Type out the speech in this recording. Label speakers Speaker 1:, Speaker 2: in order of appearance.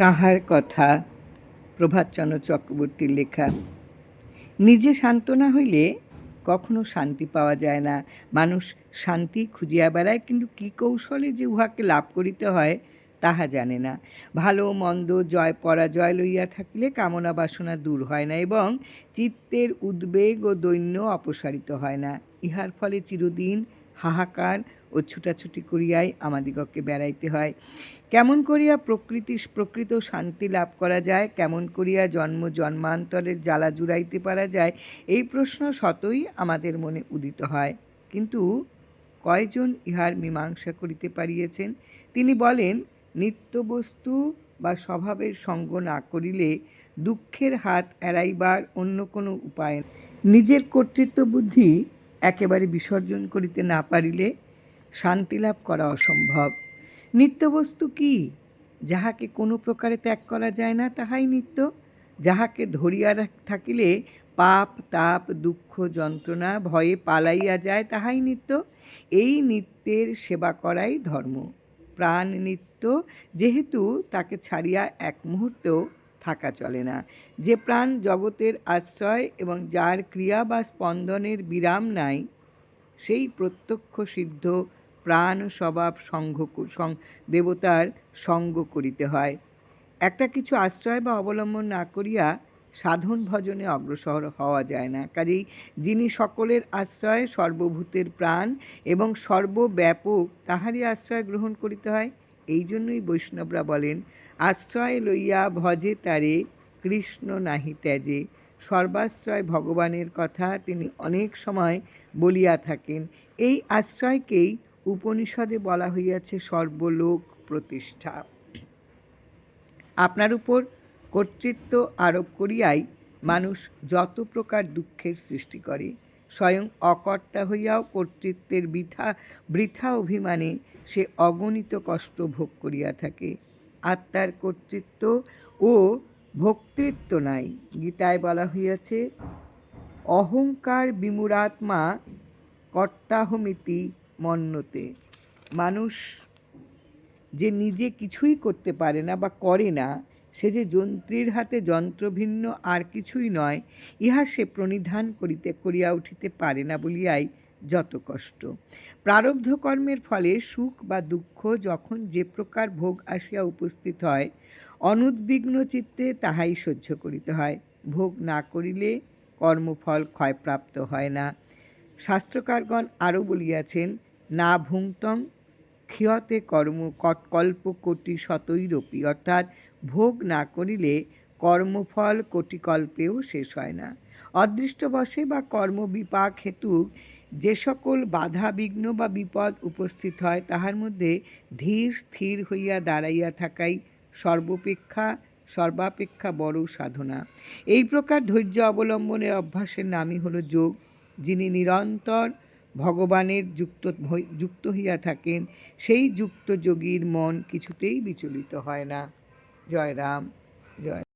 Speaker 1: তাহার কথা প্রভাতচন্দ্র চক্রবর্তীর লেখা। নিজে শান্ত না হইলে কখনো শান্তি পাওয়া যায় না। মানুষ শান্তি খুঁজিয়া বেড়ায়, কিন্তু কী কৌশলে যে উহাকে লাভ করিতে হয় তাহা জানে না। ভালো মন্দ, জয় পরাজয় লইয়া থাকিলে কামনা বাসনা দূর হয় না এবং চিত্তের উদ্বেগ ও দৈন্য অপসারিত হয় না। ইহার ফলে চিরদিন হাহাকার ও ছুটাছুটি করিয়াই আমাদিগকে বেড়াইতে হয়। কেমন করিয়া প্রকৃতি, প্রকৃত শান্তি লাভ করা যায়, কেমন করিয়া জন্ম জন্মান্তরের জ্বালা জুড়াইতে পারা যায়, এই প্রশ্ন শতই আমাদের মনে উদিত হয়। কিন্তু কয়জন ইহার মীমাংসা করিতে পারিয়েছেন? তিনি বলেন, নিত্যবস্তু বা স্বভাবের সঙ্গ না করিলে দুঃখের হাত এড়াইবার অন্য কোনো উপায় নিজের কর্তৃত্ব বুদ্ধি একেবারে বিসর্জন করিতে না পারিলে শান্তি লাভ করা অসম্ভব। নিত্যবস্তু কি? যাহাকে কোনো প্রকারে ত্যাগ করা যায় না, তাহাই নিত্য। যাহাকে ধরিয়া থাকিলে পাপ, তাপ, দুঃখ, যন্ত্রণা, ভয়ে পালাইয়া যায়, তাহাই নিত্য। এই নিত্যের সেবা করাই ধর্ম। প্রাণ নিত্য, যেহেতু তাকে ছাড়িয়া এক মুহূর্তেও থাকা চলে না। যে প্রাণ জগতের আশ্রয় এবং যার ক্রিয়া বা স্পন্দনের বিরাম নাই, সেই প্রত্যক্ষ সিদ্ধ প্রাণ স্বভাব সঙ্গ দেবতার সঙ্গ করিতে হয়। একটা কিছু আশ্রয় বা অবলম্বন না করিয়া সাধন ভজনে অগ্রসর হওয়া যায় না। কাজেই যিনি সকলের আশ্রয়, সর্বভূতের প্রাণ এবং সর্বব্যাপক তাহারই আশ্রয় গ্রহণ করিতে হয়, এই জন্যই বৈষ্ণবরা বলেন, আশ্রয় লইয়া ভজে তারে কৃষ্ণ নাহি ত্যাজে। সর্বাশ্রয় ভগবানের কথা তিনি অনেক সময় বলিয়া থাকেন। এই আশ্রয়কেই উপনিষদে বলা হইয়াছে সর্বলোক প্রতিষ্ঠা। আপনার উপর কর্তৃত্ব আরোপ করিয়াই মানুষ যত প্রকার দুঃখের সৃষ্টি করে, স্বয়ং অকর্তা হইয়াও কর্তৃত্বের বৃথা বৃথা অভিমানে সে অগণিত কষ্ট ভোগ করিয়া থাকে। আত্মার কর্তৃত্ব ও ভোক্তৃত্ব নাই। গীতায় বলা হইয়াছে, অহংকার বিমূরাত্মা কর্তাহমিতি মন্যতে মানুষ যে নিজে কিছুই করতে পারে না বা করে না, সে যে যন্ত্রীর হাতে যন্ত্রভিন্ন আর কিছুই নয়, ইহা সে প্রণিধান করিতে, করিয়া উঠিতে পারে না বলিয়াই যত কষ্ট। প্রারব্ধ কর্মের ফলে সুখ বা দুঃখ যখন যে প্রকার ভোগ আসিয়া উপস্থিত হয়, অনুদ্বিগ্ন চিত্তে তাহাই সহ্য করিতে হয়। ভোগ না করিলে কর্মফল ক্ষয়প্রাপ্ত হয় না। শাস্ত্রকারগণ আরও বলিয়াছেন না ভুংতং ক্ষিয়তে কর্ম কল্প কোটি শতৈরপি। অর্থাৎ ভোগ না করিলে কর্মফল কোটিকল্পেও শেষ হয় না। অদৃষ্টবশে বা কর্মবিপাক হেতু যে সকল বাধা বিঘ্ন বা বিপদ উপস্থিত হয়, তাহার মধ্যে ধীর স্থির হইয়া দাঁড়াইয়া থাকাই সর্বপেক্ষা, সর্বাপেক্ষা বড় সাধনা। এই প্রকার ধৈর্য অবলম্বনের অভ্যাসের নামই হলো যোগ, যিনি নিরন্তর ভগবানের যুক্ত যুক্ত হইয়া থাকেন, সেই যুক্ত যোগীর মন কিছুতেই বিচলিত হয় না। জয় রাম, জয়